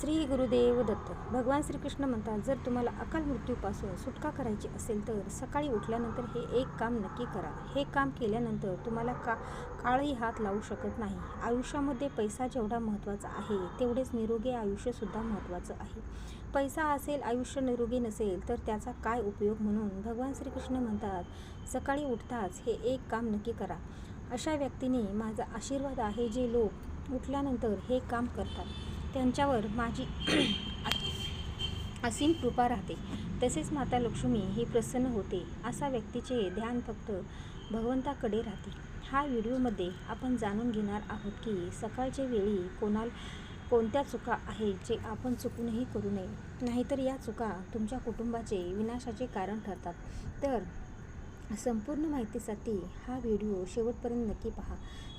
श्री गुरुदेव दत्त. भगवान श्रीकृष्ण म्हणतात जर तुम्हाला अकाल मृत्यूपासून सुटका करायची असेल तर सकाळी उठल्यानंतर हे एक काम नक्की करा. हे काम केल्यानंतर तुम्हाला का काळही हात लावू शकत नाही. आयुष्यामध्ये पैसा जेवढा महत्त्वाचा आहे तेवढेच निरोगी आयुष्यसुद्धा महत्त्वाचं आहे. पैसा असेल आयुष्य निरोगी नसेल तर त्याचा काय उपयोग म्हणून भगवान श्रीकृष्ण म्हणतात सकाळी उठताच हे एक काम नक्की करा. अशा व्यक्तीने माझा आशीर्वाद आहे जे लोक उठल्यानंतर हे काम करतात. त्यांच्यावर माझी असीम कृपा राहते. तसेच माता लक्ष्मी ही प्रसन्न होते असा व्यक्तीचे ध्यान फक्त भगवंताकडे राहते. हा व्हिडिओमध्ये आपण जाणून घेणार आहोत की सकाळच्या वेळी कोणाल कोणत्या चुका आहेत जे आपण चुकूनही करू नये. नाहीतर या चुका तुमच्या कुटुंबाचे विनाशाचे कारण ठरतात. तर संपूर्ण माहितीसाठी हा व्हिडिओ शेवटपर्यंत नक्की पहा.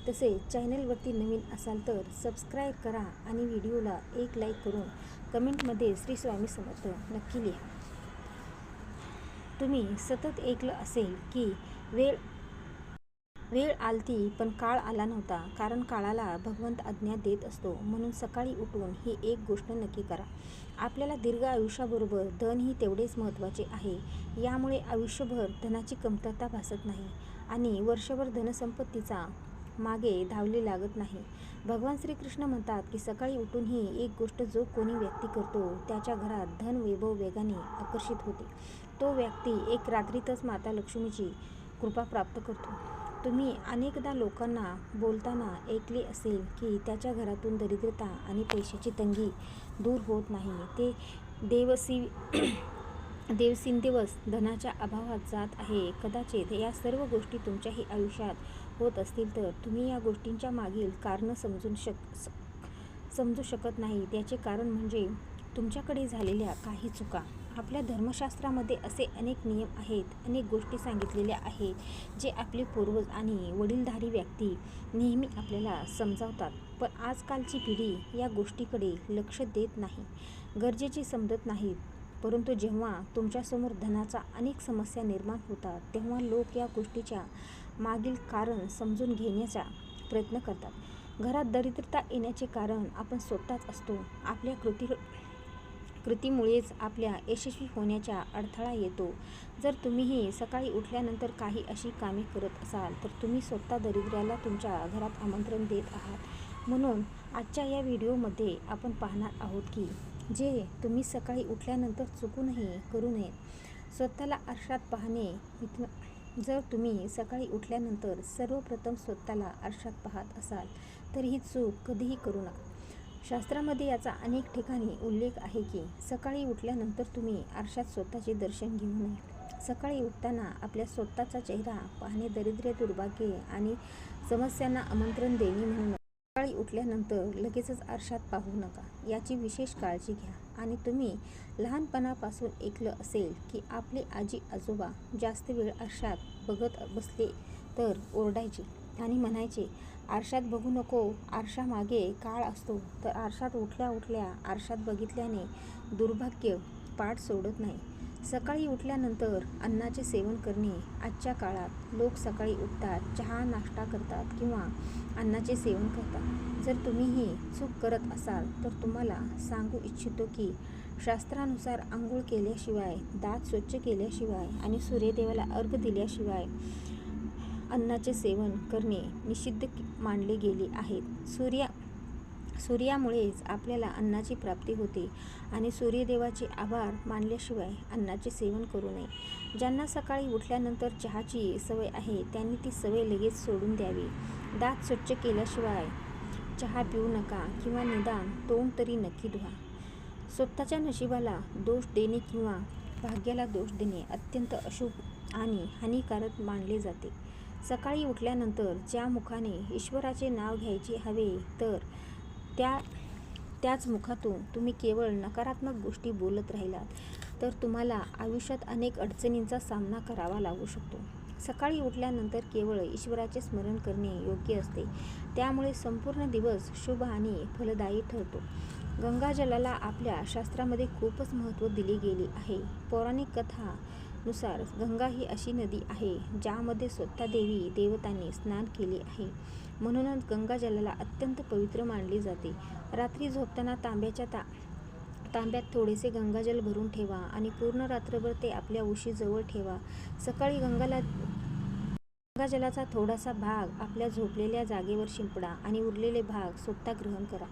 तसेच चॅनलवरती नवीन असाल तर सबस्क्राईब करा आणि व्हिडिओला एक लाईक करून कमेंटमध्ये श्री स्वामी समर्थ नक्की लिहा. तुम्ही सतत ऐकलं असेल की वेळ वेळ आलती पण काळ आला नव्हता कारण काळाला भगवंत आज्ञा देत असतो. म्हणून सकाळी उठून ही एक गोष्ट नक्की करा. आपल्याला दीर्घ आयुष्याबरोबर धन ही तेवढेच महत्त्वाचे आहे. यामुळे आयुष्यभर धनाची कमतरता भासत नाही आणि वर्षभर धनसंपत्तीचा मागे धावले लागत नाही. भगवान श्रीकृष्ण म्हणतात की सकाळी उठून ही एक गोष्ट जो कोणी व्यक्ती करतो त्याच्या घरात धन वैभव वेगाने आकर्षित होते. तो व्यक्ती एक रात्रीतच माता लक्ष्मीची कृपा प्राप्त करतो. तुम्ही अनेकदा लोकांना बोलताना ऐकले असेल की त्याच्या घरातून दरिद्रता आणि पैशाची तंगी दूर होत नाही. ते देवसी दिवसेंदिवस धनाच्या अभावात जात आहे. कदाचित या सर्व गोष्टी तुमच्याही आयुष्यात होत असतील तर तुम्ही या गोष्टींच्या मागील कारणं समजून शक स- समजू शकत नाही. त्याचे कारण म्हणजे तुमच्याकडे झालेल्या काही चुका. आपल्या धर्मशास्त्रामध्ये असे अनेक नियम आहेत अनेक गोष्टी सांगितलेल्या आहेत जे आपले पूर्वज आणि वडीलधारी व्यक्ती नेहमी आपल्याला समजावतात. पण आजकालची पिढी या गोष्टीकडे लक्ष देत नाही. गरजेची समजत नाहीत. परंतु जेव्हा तुमच्यासमोर धनाचा अनेक समस्या निर्माण होतात तेव्हा लोक या गोष्टीच्या मागील कारण समजून घेण्याचा प्रयत्न करतात. घरात दरिद्रता येण्याचे कारण आपण स्वतःच असतो. आपल्या कृती कृतीमुळेच आपल्या यशस्वी होण्याचा अडथळा येतो. जर तुम्हीही सकाळी उठल्यानंतर काही अशी कामे करत असाल तर तुम्ही स्वतः दरिद्र्याला तुमच्या घरात आमंत्रण देत आहात. म्हणून आजच्या या व्हिडिओमध्ये आपण पाहणार आहोत की जे तुम्ही सकाळी उठल्यानंतर चुकूनही करू नये स्वतःला आरशात पाहणे जर तुम्ही सकाळी उठल्यानंतर सर्वप्रथम स्वतःला आरशात पाहत असाल तर ही चूक कधीही करू नका. शास्त्रामध्ये याचा अनेक ठिकाणी उल्लेख आहे की सकाळी उठल्यानंतर तुम्ही आरशात स्वतःचे दर्शन घेऊ नये. सकाळी उठताना आपल्या स्वतःचा चेहरा पाहणे दरिद्र्य दुर्भाग्य आणि समस्यांना आमंत्रण देणे म्हणून सकाळी उठल्यानंतर लगेचच आरशात पाहू नका. याची विशेष काळजी घ्या आणि तुम्ही लहानपणापासून ऐकलं असेल की आपले आजी आजोबा जास्त वेळ आरशात बघत बसले तर ओरडायचे. आणि म्हणायचे आरशात बघू नको आरशामागे काळ असतो तर आरशात उठल्या उठल्या आरशात बघितल्याने दुर्भाग्य पाठ सोडत नाही. सकाळी उठल्यानंतर अन्नाचे सेवन करणे आजच्या काळात लोक सकाळी उठतात चहा नाश्ता करतात किंवा अन्नाचे सेवन करतात. जर तुम्हीही चूक करत असाल तर तुम्हाला सांगू इच्छितो की शास्त्रानुसार आंघोळ केल्याशिवाय दात स्वच्छ केल्याशिवाय आणि सूर्यदेवाला अर्घ दिल्याशिवाय अन्नाचे सेवन करणे निषिद्ध मानले गेले आहेत. सूर्या सूर्यामुळेच आपल्याला अन्नाची प्राप्ती होते आणि सूर्यदेवाचे आभार मानल्याशिवाय अन्नाचे सेवन करू नये. ज्यांना सकाळी उठल्यानंतर चहाची सवय आहे त्यांनी ती सवय लगेच सोडून द्यावी. दात स्वच्छ केल्याशिवाय चहा पिऊ नका किंवा निदान तोंड तरी नक्की धुवा. स्वतःच्या नशिबाला दोष देणे किंवा भाग्याला दोष देणे अत्यंत अशुभ आणि हानिकारक मानले जाते. सकाळी उठल्यानंतर ज्या मुखाने ईश्वराचे नाव घ्यायचे हवे तर त्या त्याच मुखातून तुम्ही केवळ नकारात्मक गोष्टी बोलत राहिलात तर तुम्हाला आयुष्यात अनेक अडचणींचा सामना करावा लागू शकतो. सकाळी उठल्यानंतर केवळ ईश्वराचे स्मरण करणे योग्य असते. त्यामुळे संपूर्ण दिवस शुभ आणि फलदायी ठरतो. गंगाजलाला आपल्या शास्त्रामध्ये खूपच महत्त्व दिले गेले आहे. पौराणिक कथा नुसार गंगा ही अशी नदी आहे ज्यामध्ये स्वतः देवी देवतांनी स्नान केले आहे. म्हणूनच गंगाजलाला अत्यंत पवित्र मानले जाते. रात्री झोपताना तांब्याच्या ता तांब्यात थोडेसे गंगाजल भरून ठेवा आणि पूर्ण रात्रभर ते आपल्या उशीजवळ ठेवा. सकाळी गंगाला गंगाजलाचा थोडासा भाग आपल्या झोपलेल्या जागेवर शिंपडा आणि उरलेले भाग स्वतः ग्रहण करा.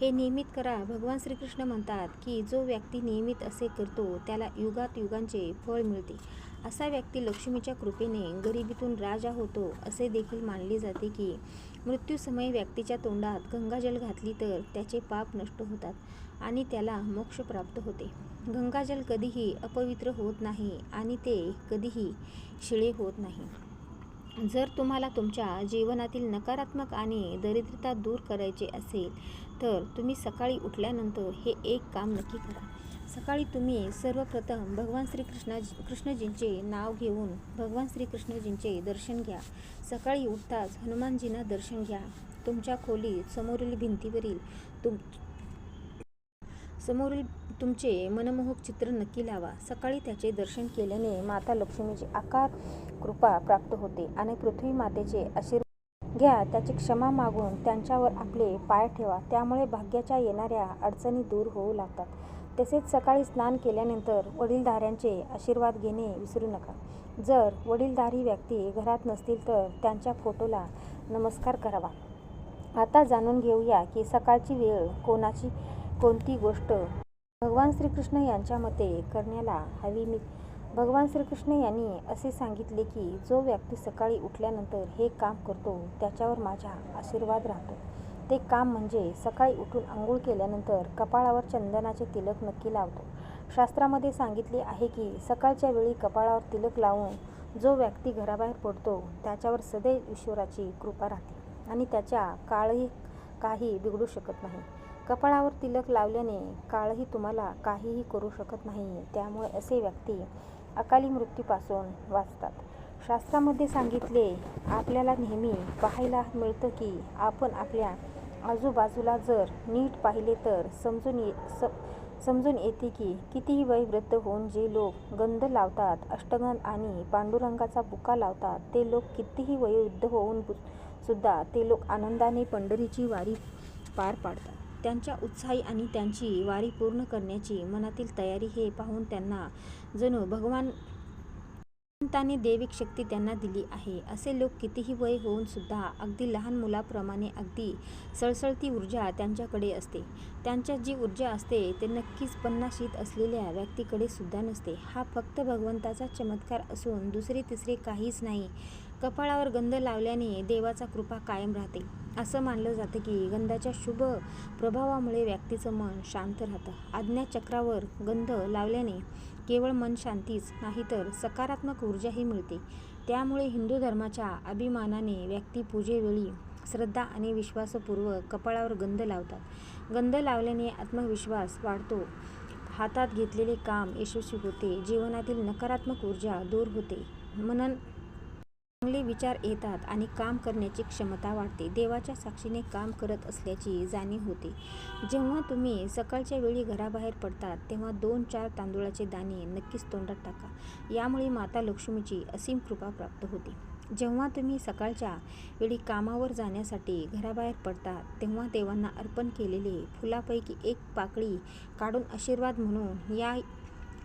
हे नियमित करा. भगवान श्रीकृष्ण म्हणतात की जो व्यक्ती नियमित असे करतो त्याला युगात युगांचे फळ मिळते. असा व्यक्ती लक्ष्मीच्या कृपेने गरिबीतून राजा होतो असे देखील मानले जाते की मृत्यूसमयी व्यक्तीच्या तोंडात गंगाजल घातली तर त्याचे पाप नष्ट होतात आणि त्याला मोक्ष प्राप्त होते. गंगाजल कधीही अपवित्र होत नाही आणि ते कधीही शिळे होत नाही. जर तुम्हाला तुमच्या जीवनातील नकारात्मक आणि दरिद्रता दूर करायचे असेल तर तुम्ही सकाळी उठल्यानंतर हे एक काम नक्की करा. सकाळी तुम्ही सर्वप्रथम भगवान श्रीकृष्णा कृष्णजींचे नाव घेऊन भगवान श्रीकृष्णजींचे दर्शन घ्या. सकाळी उठताच हनुमानजींना दर्शन घ्या. तुमच्या खोलीत समोरील भिंतीवरील तुम समोरील तुमचे मनमोहक चित्र नक्की लावा. सकाळी त्याचे दर्शन केल्याने माता लक्ष्मीची आकार कृपा प्राप्त होते आणि पृथ्वी मातेचे आशीर्वाद घ्या. त्याची क्षमा मागून त्यांच्यावर आपले पाय ठेवा. त्यामुळे भाग्याच्या येणाऱ्या अडचणी दूर होऊ लागतात. तसेच सकाळी स्नान केल्यानंतर वडीलधाऱ्यांचे आशीर्वाद घेणे विसरू नका. जर वडीलधारी व्यक्ती घरात नसतील तर त्यांच्या फोटोला नमस्कार करावा. आता जाणून घेऊया की सकाळची वेळ कोणाची कोणती गोष्ट भगवान श्रीकृष्ण यांच्या मते करण्याला हवी? मी भगवान श्रीकृष्ण यांनी असे सांगितले की जो व्यक्ती सकाळी उठल्यानंतर हे काम करतो त्याच्यावर माझा आशीर्वाद राहतो. ते काम म्हणजे सकाळी उठून आंघोळ केल्यानंतर कपाळावर चंदनाचे तिलक नक्की लावतो. शास्त्रामध्ये सांगितले आहे की सकाळच्या वेळी कपाळावर तिलक लावून जो व्यक्ती घराबाहेर पडतो त्याच्यावर सदैव ईश्वराची कृपा राहते आणि त्याच्या काळही काही बिघडू शकत नाही. कपाळावर तिलक लावल्याने काळही तुम्हाला काहीही करू शकत नाही. त्यामुळे असे व्यक्ती अकाली मृत्यूपासून वाचतात. शास्त्रामध्ये सांगितले आपल्याला नेहमी पाहायला मिळतं की आपण आपल्या आजूबाजूला जर नीट पाहिले तर समजून ये स समजून येते की कितीही वयवृद्ध होऊन जे लोक गंध लावतात अष्टगंध आणि पांडुरंगाचा बुका लावतात ते लोक कितीही वयोवृद्ध होऊन सुद्धा ते लोक आनंदाने पंढरीची वारी पार पाडतात. त्यांच्या उत्साही आणि त्यांची वारी पूर्ण करण्याची मनातील तयारी हे पाहून त्यांना जणू भगवान भगवंताने दैविक शक्ती त्यांना दिली आहे. असे लोक कितीही वय होऊन सुद्धा अगदी लहान मुलाप्रमाणे अगदी सळसळती ऊर्जा त्यांच्याकडे असते. त्यांच्यात जी ऊर्जा असते ते नक्कीच पन्नाशीत असलेल्या व्यक्तीकडे सुद्धा नसते. हा फक्त भगवंताचा चमत्कार असून दुसरे तिसरे काहीच नाही. कपाळावर गंध लावल्याने देवाचा कृपा कायम राहते. असं मानलं जातं की गंधाच्या शुभ प्रभावामुळे व्यक्तीचं मन शांत राहतं. आज्ञाचक्रावर गंध लावल्याने केवळ मन शांतीच नाही तर सकारात्मक ऊर्जाही मिळते. त्यामुळे हिंदू धर्माच्या अभिमानाने व्यक्ती पूजेवेळी श्रद्धा आणि विश्वासपूर्वक कपाळावर गंध लावतात. गंध लावल्याने आत्मविश्वास वाढतो. हातात घेतलेले काम यशस्वी होते. जीवनातील नकारात्मक ऊर्जा दूर होते. मनन चांगले विचार येतात आणि काम करण्याची क्षमता वाढते. देवाच्या साक्षीने काम करत असल्याची जाणीव होते. जेव्हा तुम्ही सकाळच्या वेळी घराबाहेर पडतात तेव्हा दोन चार तांदूळाचे दाणे नक्कीच तोंडात टाका. यामुळे माता लक्ष्मीची असीम कृपा प्राप्त होते. जेव्हा तुम्ही सकाळच्या वेळी कामावर जाण्यासाठी घराबाहेर पडतात तेव्हा देवांना अर्पण केलेले फुलापैकी एक पाकळी काढून आशीर्वाद म्हणून या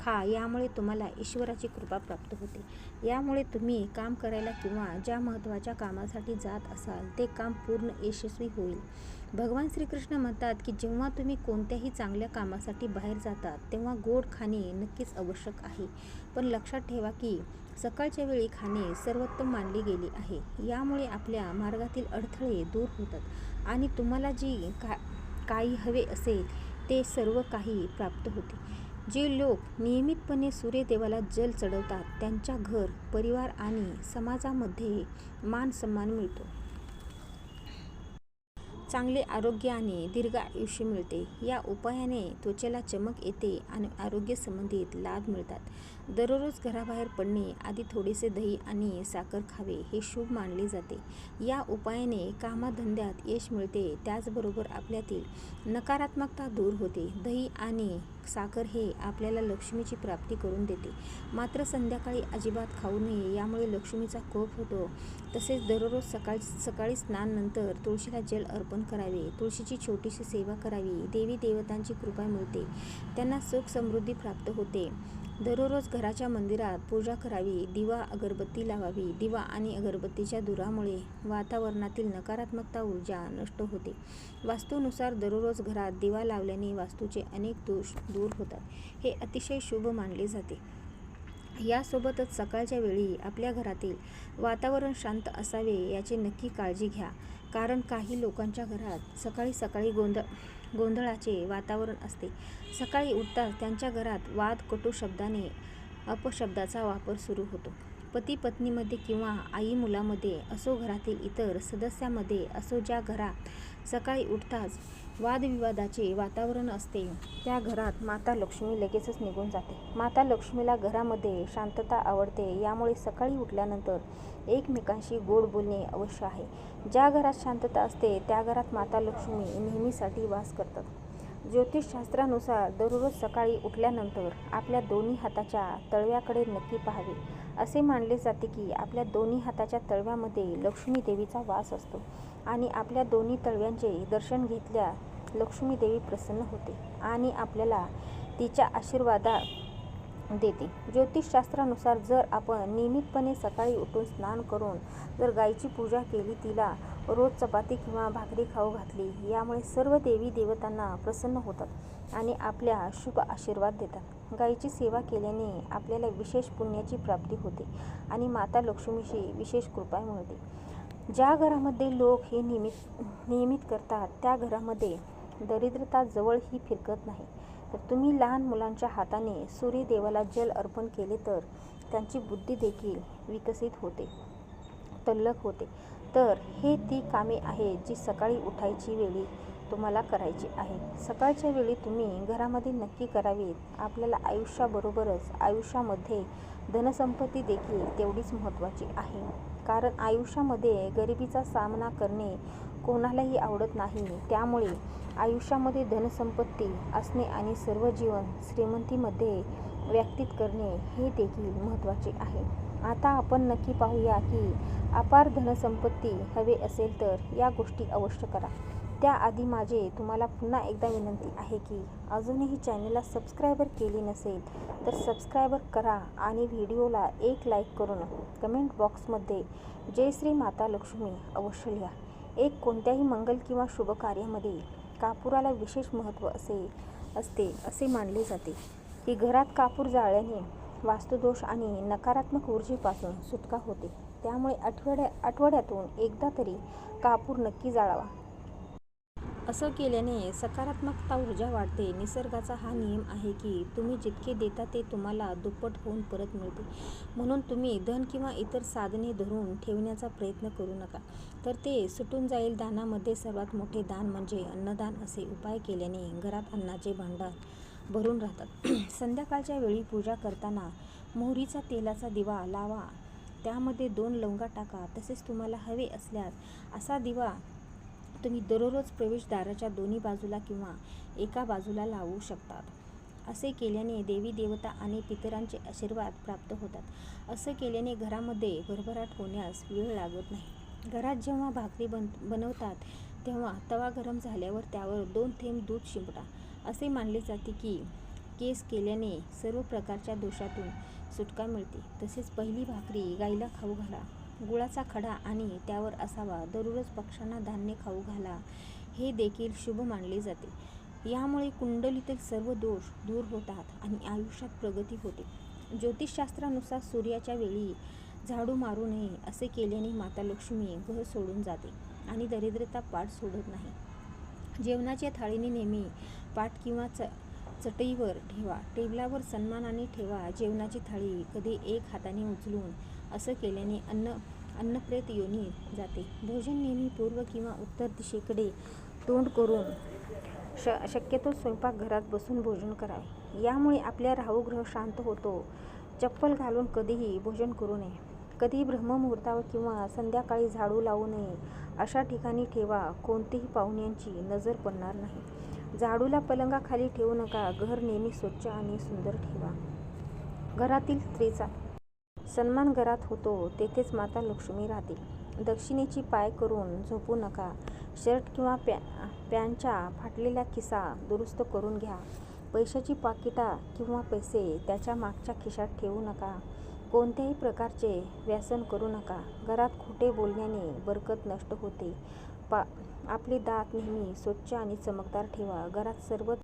खा यामुळे तुम्हाला ईश्वराची कृपा प्राप्त होते. यामुळे तुम्ही काम करायला किंवा ज्या महत्त्वाच्या कामासाठी जात असाल ते काम पूर्ण यशस्वी होईल. भगवान श्रीकृष्ण म्हणतात की जेव्हा तुम्ही कोणत्याही चांगल्या कामासाठी बाहेर जातात तेव्हा गोड खाणे नक्कीच आवश्यक आहे. पण लक्षात ठेवा की सकाळच्या वेळी खाणे सर्वोत्तम मानले गेले आहे. यामुळे आपल्या मार्गातील अडथळे दूर होतात आणि तुम्हाला जी का काही हवे असेल ते सर्व काही प्राप्त होते. जे लोक नियमितपणे सूर्यदेवाला जल चढवतात त्यांच्या घर परिवार आणि समाजामध्ये मान सन्मान मिळतो. चांगले आरोग्य आणि दीर्घ आयुष्य मिळते. या उपायाने त्वचेला चमक येते आणि आरोग्य संबंधित लाभ मिळतात. दररोज घराबाहेर पडणे आधी थोडेसे दही आणि साखर खावे हे शुभ मानले जाते. या उपायाने कामाधंद्यात यश मिळते. त्याचबरोबर आपल्यातील नकारात्मकता दूर होते. दही आणि साखर हे आपल्याला लक्ष्मीची प्राप्ती करून देते. मात्र संध्याकाळी अजिबात खाऊ नये यामुळे लक्ष्मीचा कोप होतो. तसेच दररोज सकाळी सकाळी स्नानानंतर तुळशीला जल अर्पण करावे तुळशीची छोटीशी सेवा करावी. देवी देवतांची कृपा मिळते. त्यांना सुख समृद्धी प्राप्त होते. दररोज घराच्या मंदिरात पूजा करावी दिवा अगरबत्ती लावावी. दिवा आणि अगरबत्तीच्या धुरामुळे वातावरणातील नकारात्मकता ऊर्जा नष्ट होते. वास्तूनुसार दररोज घरात दिवा लावल्याने वास्तूचे अनेक दोष दूर होतात. हे अतिशय शुभ मानले जाते. यासोबतच सकाळच्या वेळी आपल्या घरातील वातावरण शांत असावे याची नक्की काळजी घ्या. कारण काही लोकांच्या घरात सकाळी सकाळी गोंधळ गोंधळाचे वातावरण असते. सकाळी उठताच त्यांच्या घरात वाद कटू शब्दाने अपशब्दाचा वापर सुरू होतो. पती पत्नीमध्ये किंवा आई मुलामध्ये असो घरातील इतर सदस्यामध्ये असो ज्या घरात सकाळी उठताच वादविवादाचे वातावरण असते त्या घरात माता लक्ष्मी लगेचच निघून जाते. माता लक्ष्मीला घरामध्ये शांतता आवडते यामुळे सकाळी उठल्यानंतर एकमेकांशी गोड बोलणे अवश्य आहे. ज्या घरात शांतता असते त्या घरात माता लक्ष्मी नेहमीसाठी वास करतात. ज्योतिषशास्त्रानुसार दररोज सकाळी उठल्यानंतर आपल्या दोन्ही हाताच्या तळव्याकडे नक्की पाहावे. असे मानले जाते की आपल्या दोन्ही हाताच्या तळव्यामध्ये लक्ष्मी देवीचा वास असतो आणि आपल्या दोन्ही तळव्यांचे दर्शन घेतल्या लक्ष्मी देवी प्रसन्न होते आणि आपल्याला तिच्या आशीर्वादा देते. ज्योतिषशास्त्रानुसार जर आपण नियमितपणे सकाळी उठून स्नान करून जर गायीची पूजा केली तिला रोज चपाती किंवा भाकरी खाऊ घातली यामुळे सर्व देवी देवतांना प्रसन्न होतात आणि आपल्या शुभ आशीर्वाद देतात. गायीची सेवा केल्याने आपल्याला विशेष पुण्याची प्राप्ती होते आणि माता लक्ष्मीशी विशेष कृपा मिळते. ज्या घरामध्ये लोक हे नियमित नियमित करतात त्या घरामध्ये दरिद्रता जवळही फिरकत नाही. तर तुम्ही लहान मुलांच्या हाताने सूर्यदेवाला जल अर्पण केले तर त्यांची बुद्धी देखील विकसित होते तल्लख होते. तर हे ती कामे आहेत जी सकाळी उठायची वेळी तुम्हाला करायची आहे. सकाळच्या वेळी तुम्ही घरामध्ये नक्की करावीत. आपल्याला आयुष्याबरोबरच आयुष्यामध्ये धनसंपत्ती देखील तेवढीच महत्त्वाची आहे. कारण आयुष्यामध्ये गरिबीचा सामना करणे कोणालाही आवडत नाही. त्यामुळे आयुष्यामध्ये धनसंपत्ती असणे आणि सर्व जीवन श्रीमंतीमध्ये व्यक्तित करणे हे देखील महत्त्वाचे आहे. आता आपण नक्की पाहूया की अपार धनसंपत्ती हवे असेल तर या गोष्टी अवश्य करा. त्याआधी माझे तुम्हाला पुन्हा एकदा विनंती आहे की अजूनही चॅनलला सबस्क्रायबर केली नसेल तर सबस्क्रायबर करा आणि व्हिडिओला एक लाईक करून कमेंट बॉक्समध्ये जय श्री माता लक्ष्मी अवश्य लिहा. एक कोणत्याही मंगल किंवा शुभ कार्यामध्ये कापुराला विशेष महत्त्व असे असते असे मानले जाते. की घरात कापूर जाळल्याने वास्तुदोष आणि नकारात्मक ऊर्जेपासून सुटका होते. त्यामुळे आठवड्या आठवड्यातून एकदा तरी कापूर नक्की जाळावा. असं केल्याने सकारात्मकता ऊर्जा वाढते. निसर्गाचा हा नियम आहे की तुम्ही जितके देता ते तुम्हाला दुप्पट होऊन परत मिळते. म्हणून तुम्ही धन किंवा इतर साधने धरून ठेवण्याचा प्रयत्न करू नका. तर ते सुटून जाईल. दानामध्ये सर्वात मोठे दान म्हणजे अन्नदान असे उपाय केल्याने घरात अन्नाचे भांडार भरून राहतात. संध्याकाळच्या वेळी पूजा करताना मोहरीचा तेलाचा दिवा लावा. त्यामध्ये दोन लवंगा टाका. तसेच तुम्हाला हवे असल्यास असा दिवा तुम्ही दररोज प्रवेशद्वाराच्या दोन्ही बाजूला किंवा एका बाजूला लावू शकतात. असे केल्याने देवी देवता आणि पितरांचे आशीर्वाद प्राप्त होतात. असं केल्याने घरामध्ये भरभराट होण्यास वेळ लागत नाही. घरात जेव्हा भाकरी बन बनवतात तेव्हा तवा गरम झाल्यावर त्यावर दोन थेंब दूध शिंपडा. असे मानले जाते की केस केल्याने सर्व प्रकारच्या दोषातून सुटका मिळते. तसेच पहिली भाकरी गाईला खाऊ घाला. गुळाचा खडा आणि त्यावर असावा. दररोज पक्ष्यांना धान्य खाऊ घाला. हे देखील शुभ मानले जाते. यामुळे कुंडलीतील सर्व दोष दूर होतात आणि आयुष्यात प्रगती होते. ज्योतिषशास्त्रानुसार सूर्याच्या वेळी झाडू मारू नये असे केल्याने माता लक्ष्मी घर सोडून जाते आणि दरिद्रता पाठ सोडत नाही. जेवणाच्या थाळीने नेहमी पाठ किंवा च चटईवर ठेवा. टेबलावर सन्मानाने ठेवा. जेवणाची थाळी कधी एक हाताने उचलून असं केल्याने अन्न अन्नप्रेत योनी जाते. भोजन नेहमी पूर्व किंवा उत्तर दिशेकडे तोंड करून श शक्यतो स्वयंपाकघरात बसून भोजन करावे यामुळे आपल्या राहुग्रह शांत होतो. चप्पल घालून कधीही भोजन करू नये. कधी ब्रह्ममुहूर्तावर किंवा संध्याकाळी झाडू लावू नये अशा ठिकाणी ठेवा. कोणतीही पाहुण्यांची नजर पडणार नाही. झाडूला पलंगाखाली ठेवू नका. घर नेहमी स्वच्छ आणि सुंदर ठेवा. घरातील स्त्रीचा सन्मान घरात होतो तेथेच माता लक्ष्मी राहते दक्षिणेची पाय करून झोपू नका. शर्ट किंवा पॅ पॅन्टच्या फाटलेला खिसा दुरुस्त करून घ्या. पैशाची पाकिटा किंवा पैसे त्याच्या मागच्या खिशात ठेवू नका. कोणत्याही प्रकारचे व्यसन करू नका. घरात खोटे बोलण्याने बरकत नष्ट होते. पा आपले दात नेहमी स्वच्छ आणि चमकदार ठेवा. घरात सर्व